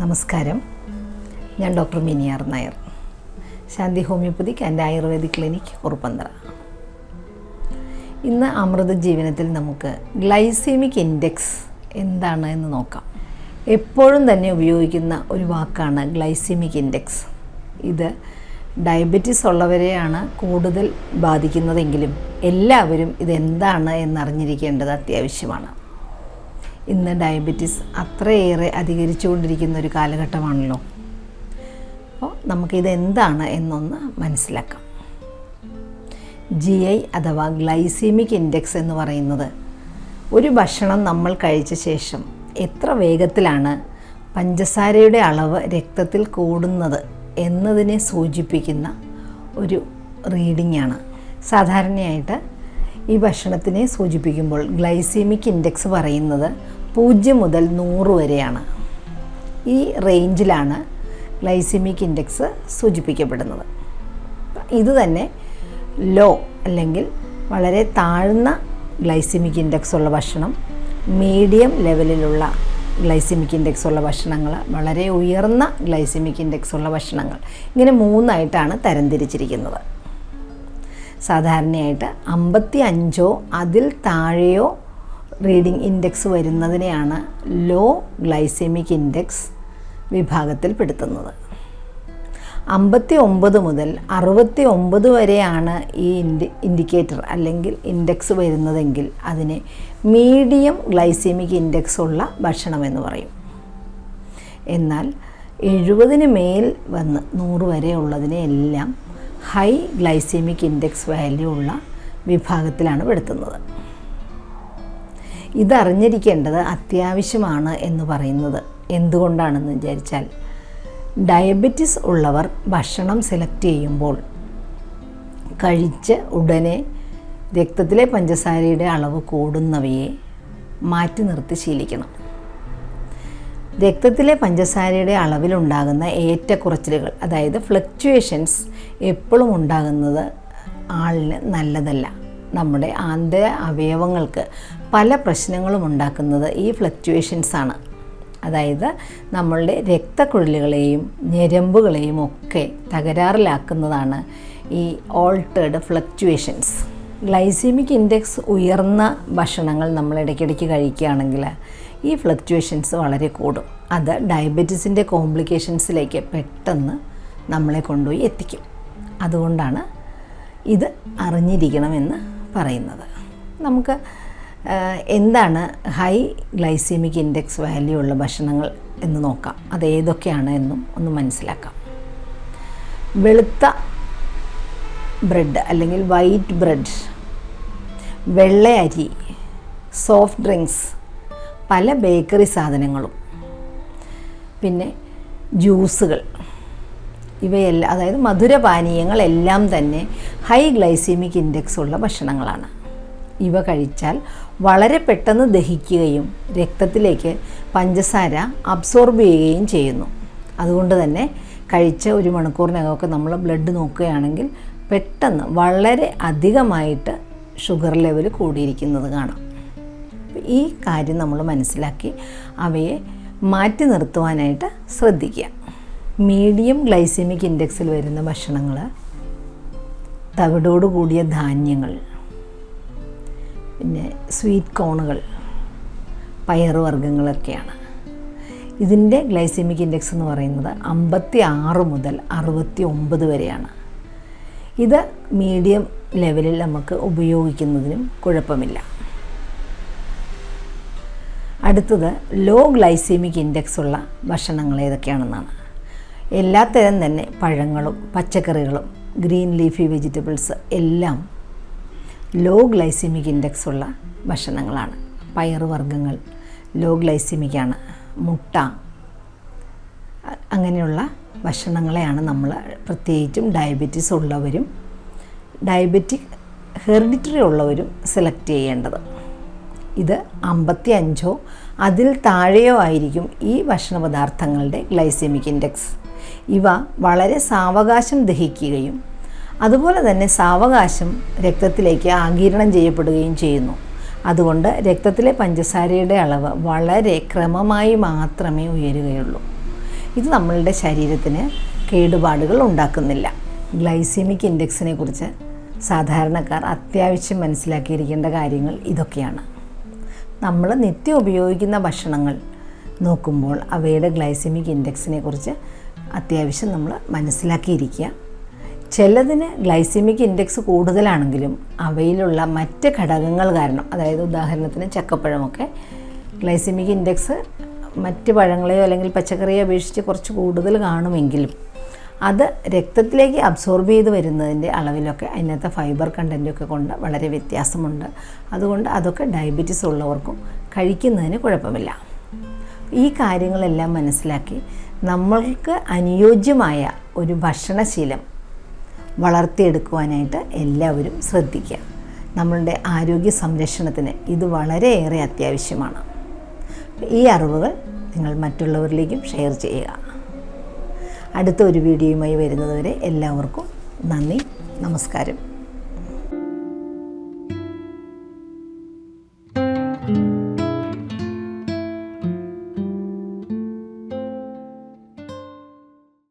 നമസ്കാരം. ഞാൻ ഡോക്ടർ മിനിയാർ നായർ. ശാന്തി ഹോമിയോപ്പതിക്ക് ആൻഡ് ആയുർവേദിക് ക്ലിനിക് കുറുപ്പന്തറ ഇന്ന് അമൃത ജീവനത്തിൽ നമുക്ക് ഗ്ലൈസീമിക് ഇൻഡെക്സ് എന്താണ് എന്ന് നോക്കാം. എപ്പോഴും തന്നെ ഉപയോഗിക്കുന്ന ഒരു വാക്കാണ് ഗ്ലൈസീമിക് ഇൻഡെക്സ്. ഇത് ഡയബറ്റീസ് ഉള്ളവരെയാണ് കൂടുതൽ ബാധിക്കുന്നതെങ്കിലും എല്ലാവരും ഇതെന്താണ് എന്നറിഞ്ഞിരിക്കേണ്ടത് അത്യാവശ്യമാണ്. ഇന്ന് ഡയബറ്റീസ് അത്രയേറെ അധികരിച്ചുകൊണ്ടിരിക്കുന്ന ഒരു കാലഘട്ടമാണല്ലോ. അപ്പോൾ നമുക്കിത് എന്താണ് എന്നൊന്ന് മനസ്സിലാക്കാം. ജി ഐ അഥവാ ഗ്ലൈസീമിക് ഇൻഡെക്സ് എന്ന് പറയുന്നത് ഒരു ഭക്ഷണം നമ്മൾ കഴിച്ച ശേഷം എത്ര വേഗത്തിലാണ് പഞ്ചസാരയുടെ അളവ് രക്തത്തിൽ കൂടുന്നത് എന്നതിനെ സൂചിപ്പിക്കുന്ന ഒരു റീഡിംഗ് ആണ് സാധാരണയായിട്ട് ഈ ഭക്ഷണത്തിനെ സൂചിപ്പിക്കുമ്പോൾ ഗ്ലൈസീമിക് ഇൻഡെക്സ് പറയുന്നത് പൂജ്യം മുതൽ നൂറ് വരെയാണ്. ഈ റേഞ്ചിലാണ് ഗ്ലൈസിമിക് ഇൻഡെക്സ് സൂചിപ്പിക്കപ്പെടുന്നത്. ഇത് തന്നെ ലോ അല്ലെങ്കിൽ വളരെ താഴ്ന്ന ഗ്ലൈസിമിക് ഇൻഡെക്സ് ഉള്ള ഭക്ഷണം മീഡിയം ലെവലിലുള്ള ഗ്ലൈസിമിക് ഇൻഡെക്സ് ഉള്ള ഭക്ഷണങ്ങൾ വളരെ ഉയർന്ന ഗ്ലൈസിമിക് ഇൻഡെക്സ് ഉള്ള ഭക്ഷണങ്ങൾ. ഇങ്ങനെ മൂന്നായിട്ടാണ് തരംതിരിച്ചിരിക്കുന്നത്. സാധാരണയായിട്ട് അമ്പത്തി അഞ്ചോ അതിൽ താഴെയോ റീഡിംഗ് ഇൻഡെക്സ് വരുന്നതിനെയാണ് ലോ ഗ്ലൈസെമിക് ഇൻഡെക്സ് വിഭാഗത്തിൽപ്പെടുത്തുന്നത്. അമ്പത്തി ഒമ്പത് മുതൽ അറുപത്തി ഒമ്പത് വരെയാണ് ഈ ഇൻഡി ഇൻഡിക്കേറ്റർ അല്ലെങ്കിൽ ഇൻഡെക്സ് വരുന്നതെങ്കിൽ അതിനെ മീഡിയം ഗ്ലൈസെമിക് ഇൻഡെക്സ് ഉള്ള ഭക്ഷണമെന്ന് പറയും. എന്നാൽ എഴുപതിന് മേൽ വന്ന് നൂറ് വരെ ഉള്ളതിനെ എല്ലാം ഹൈ ഗ്ലൈസെമിക് ഇൻഡെക്സ് വാല്യൂ ഉള്ള വിഭാഗത്തിലാണ് പെടുത്തുന്നത്. ഇതറിഞ്ഞിരിക്കേണ്ടത് അത്യാവശ്യമാണ് എന്ന് പറയുന്നത്. എന്തുകൊണ്ടാണെന്ന് വിചാരിച്ചാൽ ഡയബറ്റിസ് ഉള്ളവർ ഭക്ഷണം സെലക്ട് ചെയ്യുമ്പോൾ കഴിച്ച് ഉടനെ രക്തത്തിലെ പഞ്ചസാരയുടെ അളവ് കൂടുന്നവയെ മാറ്റി നിർത്തി ശീലിക്കണം. രക്തത്തിലെ പഞ്ചസാരയുടെ അളവിലുണ്ടാകുന്ന ഏറ്റക്കുറച്ചിലുകൾ അതായത് ഫ്ലക്ച്വേഷൻസ് എപ്പോഴും ഉണ്ടാകുന്നത് ആളിന് നല്ലതല്ല. നമ്മുടെ ആന്തര അവയവങ്ങൾക്ക് പല പ്രശ്നങ്ങളും ഉണ്ടാക്കുന്നത് ഈ ഫ്ലക്ച്വേഷൻസ് ആണ്. അതായത് നമ്മളുടെ രക്തക്കുഴലുകളെയും ഞരമ്പുകളെയും ഒക്കെ തകരാറിലാക്കുന്നതാണ് ഈ ഓൾട്ടേഡ് ഫ്ലക്ച്വേഷൻസ് ഗ്ലൈസീമിക് ഇൻഡെക്സ് ഉയർന്ന ഭക്ഷണങ്ങൾ നമ്മൾ ഇടയ്ക്കിടയ്ക്ക് കഴിക്കുകയാണെങ്കിൽ ഈ ഫ്ലക്ച്വേഷൻസ് വളരെ കൂടും. അത് ഡയബറ്റീസിന്റെ കോംപ്ലിക്കേഷൻസിലേക്ക് പെട്ടെന്ന് നമ്മളെ കൊണ്ടുപോയി എത്തിക്കും. അതുകൊണ്ടാണ് ഇത് അറിഞ്ഞിരിക്കണമെന്ന് പറയുന്നത്. നമുക്ക് എന്താണ് ഹൈ ഗ്ലൈസീമിക് ഇൻഡെക്സ് വാല്യൂ ഉള്ള ഭക്ഷണങ്ങൾ എന്ന് നോക്കാം. അത് ഏതൊക്കെയാണ് എന്നും ഒന്ന് മനസ്സിലാക്കാം. വെളുത്ത ബ്രെഡ് അല്ലെങ്കിൽ വൈറ്റ് ബ്രെഡ് വെള്ള അരി സോഫ്റ്റ് ഡ്രിങ്ക്സ് പല ബേക്കറി സാധനങ്ങളും പിന്നെ ജ്യൂസുകൾ ഇവയെല്ലാം അതായത് മധുരപാനീയങ്ങളെല്ലാം തന്നെ ഹൈ ഗ്ലൈസീമിക് ഇൻഡെക്സ് ഉള്ള ഭക്ഷണങ്ങളാണ്. ഇവ കഴിച്ചാൽ വളരെ പെട്ടെന്ന് ദഹിക്കുകയും രക്തത്തിലേക്ക് പഞ്ചസാര അബ്സോർബ് ചെയ്യുകയും ചെയ്യുന്നു. അതുകൊണ്ട് തന്നെ കഴിച്ച ഒരു മണിക്കൂറിനകമൊക്കെ നമ്മൾ ബ്ലഡ് നോക്കുകയാണെങ്കിൽ പെട്ടെന്ന് വളരെ അധികമായിട്ട് ഷുഗർ ലെവൽ കൂടിയിരിക്കുന്നത് കാണാം. ഈ കാര്യം നമ്മൾ മനസ്സിലാക്കി അവയെ മാറ്റി നിർത്തുവാനായിട്ട് ശ്രദ്ധിക്കുക. മീഡിയം ഗ്ലൈസെമിക് ഇൻഡെക്സിൽ വരുന്ന ഭക്ഷണങ്ങൾ തവിടോട് കൂടിയ ധാന്യങ്ങൾ പിന്നെ സ്വീറ്റ് കോണുകൾ പയറുവർഗങ്ങളൊക്കെയാണ്. ഇതിന്റെ ഗ്ലൈസെമിക് ഇൻഡെക്സ് എന്ന് പറയുന്നത് അമ്പത്തി ആറ് മുതൽ അറുപത്തി ഒമ്പത് വരെയാണ്. ഇത് മീഡിയം ലെവലിൽ നമുക്ക് ഉപയോഗിക്കുന്നതിനും കുഴപ്പമില്ല. അടുത്തത് ലോ ഗ്ലൈസീമിക് ഇൻഡെക്സ് ഉള്ള ഭക്ഷണങ്ങൾ ഏതൊക്കെയാണെന്നാണ്. എല്ലാത്തരം തന്നെ പഴങ്ങളും പച്ചക്കറികളും ഗ്രീൻ ലീഫി വെജിറ്റബിൾസ് എല്ലാം ലോ ഗ്ലൈസിമിക് ഇൻഡെക്സ് ഉള്ള ഭക്ഷണങ്ങളാണ്. പയറുവർഗങ്ങൾ ലോ ഗ്ലൈസിമിക്കാണ് മുട്ട അങ്ങനെയുള്ള ഭക്ഷണങ്ങളെയാണ് നമ്മൾ പ്രത്യേകിച്ചും ഡയബറ്റീസ് ഉള്ളവരും ഡയബറ്റിക് ഹെറിഡിറ്ററി ഉള്ളവരും സെലക്ട് ചെയ്യേണ്ടത്. ഇത് അമ്പത്തി അഞ്ചോ അതിൽ താഴെയോ ആയിരിക്കും ഈ ഭക്ഷണ പദാർത്ഥങ്ങളുടെ ഗ്ലൈസെമിക് ഇൻഡെക്സ്. ഇവ വളരെ സാവകാശം ദഹിക്കുകയും അതുപോലെ തന്നെ സാവകാശം രക്തത്തിലേക്ക് ആഗിരണം ചെയ്യപ്പെടുകയും ചെയ്യുന്നു. അതുകൊണ്ട് രക്തത്തിലെ പഞ്ചസാരയുടെ അളവ് വളരെ ക്രമമായി മാത്രമേ ഉയരുകയുള്ളൂ. ഇത് നമ്മളുടെ ശരീരത്തിന് കേടുപാടുകൾ ഉണ്ടാക്കുന്നില്ല. ഗ്ലൈസീമിക് ഇൻഡെക്സിനെ കുറിച്ച് സാധാരണക്കാർ അത്യാവശ്യം മനസ്സിലാക്കിയിരിക്കേണ്ട കാര്യങ്ങൾ ഇതൊക്കെയാണ്. നമ്മൾ നിത്യം ഉപയോഗിക്കുന്ന ഭക്ഷണങ്ങൾ നോക്കുമ്പോൾ അവയുടെ ഗ്ലൈസീമിക് ഇൻഡെക്സിനെ കുറിച്ച് അത്യാവശ്യം നമ്മൾ മനസ്സിലാക്കിയിരിക്കുക. ചിലതിന് ഗ്ലൈസിമിക് ഇൻഡെക്സ് കൂടുതലാണെങ്കിലും അവയിലുള്ള മറ്റ് ഘടകങ്ങൾ കാരണം അതായത് ഉദാഹരണത്തിന് ചക്കപ്പഴമൊക്കെ ഗ്ലൈസിമിക് ഇൻഡെക്സ് മറ്റ് പഴങ്ങളെയോ അല്ലെങ്കിൽ പച്ചക്കറിയോ അപേക്ഷിച്ച് കുറച്ച് കൂടുതൽ കാണുമെങ്കിലും അത് രക്തത്തിലേക്ക് അബ്സോർബ് ചെയ്ത് വരുന്നതിന്റെ അളവിലൊക്കെ അതിനകത്തെ ഫൈബർ കണ്ടന്റൊക്കെ കൊണ്ട് വളരെ വ്യത്യാസമുണ്ട്. അതുകൊണ്ട് അതൊക്കെ ഡയബറ്റീസ് ഉള്ളവർക്കും കഴിക്കുന്നതിന് കുഴപ്പമില്ല. ഈ കാര്യങ്ങളെല്ലാം മനസ്സിലാക്കി നമ്മൾക്ക് അനുയോജ്യമായ ഒരു ഭക്ഷണശീലം വളർത്തിയെടുക്കുവാനായിട്ട് എല്ലാവരും ശ്രദ്ധിക്കുക. നമ്മളുടെ ആരോഗ്യ സംരക്ഷണത്തിന് ഇത് വളരെയേറെ അത്യാവശ്യമാണ്. ഈ അറിവുകൾ നിങ്ങൾ മറ്റുള്ളവരിലേക്കും ഷെയർ ചെയ്യുക. അടുത്ത ഒരു വീഡിയോയുമായി വരുന്നതുവരെ എല്ലാവർക്കും നന്ദി നമസ്കാരം.